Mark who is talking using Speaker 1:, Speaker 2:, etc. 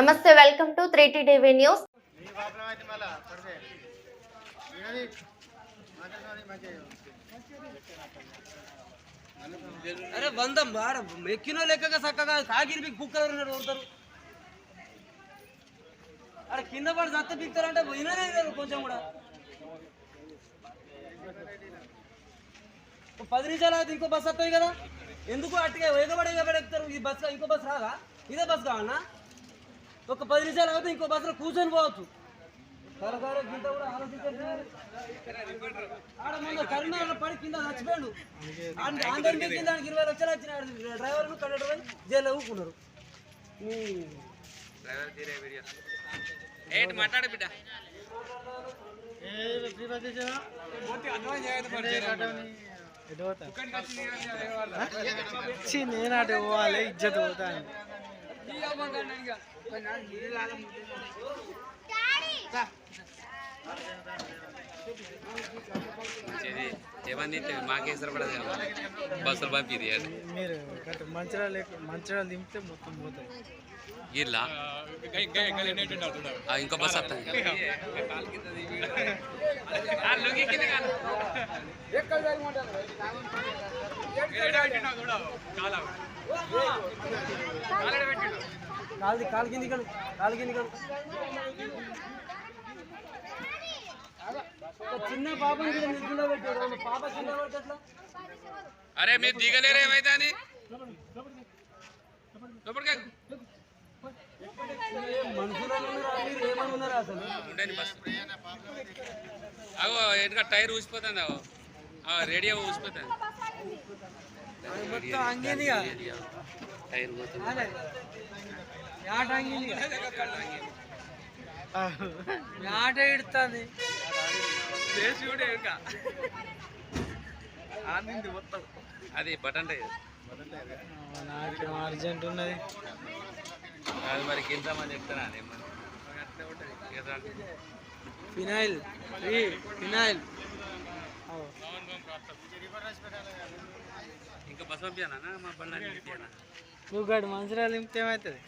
Speaker 1: నమస్తే welcome to three TV news.
Speaker 2: అరే వందం వాడ ఎక్కినో లెక్కగా చక్కగా కాగిరి బిగ్ కుక్కలు ఉన్నారు కొడతారు అరే కింద పడి సత్త బిక్తారంటే విననే కొంచెం కూడా. పది నిమిషాలు అయితే ఇంకో బస్ వస్తుంది కదా? ఎందుకు అట్టుగా ఎగబడి వేగబడి ఎక్కుతారు ఈ బస్ ఇంకో బస్ రాదా? ఇదే బస్ కావాలన్నా ఒక పది నిమిషాలు అయితే ఇంకో బస్సులో కూర్చొని పోవచ్చు. ఆడ కరీంనగర్ పడి కింద చచ్చిపోయాడు. ఆన్- ఆంధ్ర కింద ఆయనకి ఇరవై లక్షలు వచ్చిన కండక్టర్ జైల్లో
Speaker 3: నేను అటు పోవాలి ఇజ్జత్ పోతాను
Speaker 4: ఇది ఏమంది మాకేసరి పడదు బస్సులు పంపిది
Speaker 3: మీరు గట్ట మంచిరాలు ఎక్కు- మంచిరాలు దింపితే మొత్తం పోతాయి
Speaker 4: ఇల్లా ఆ, ఇంకో బస్ వస్తాను
Speaker 2: కాలు కాలు కింది కడు కాలు కింది కడు చిన్న పాపని కూడా నిద్రలో పెట్టాడు పాప చిన్న
Speaker 4: అరే మీరు దిగలేరు ఏమైతే అని అగో ఎందుకంటే టైర్ ఊసిపోతుంది రేడియో ఊసిపోతుంది.
Speaker 2: మొత్తం
Speaker 4: టైర్ పోతుంది.
Speaker 2: అదే. ఆట ఇడుతుంది.
Speaker 4: అది బటన్ టైర్.
Speaker 3: అర్జెంట్ ఉన్నది.
Speaker 4: అది మరి చెప్తానా దాంట్లో
Speaker 2: ఫినాయిల్ ఫినాయిల్
Speaker 4: ఇంకా బస్ పంపించానా మా బండి
Speaker 3: నువ్వు గడు మంచిరాలు దింపితే ఏమవుతుంది?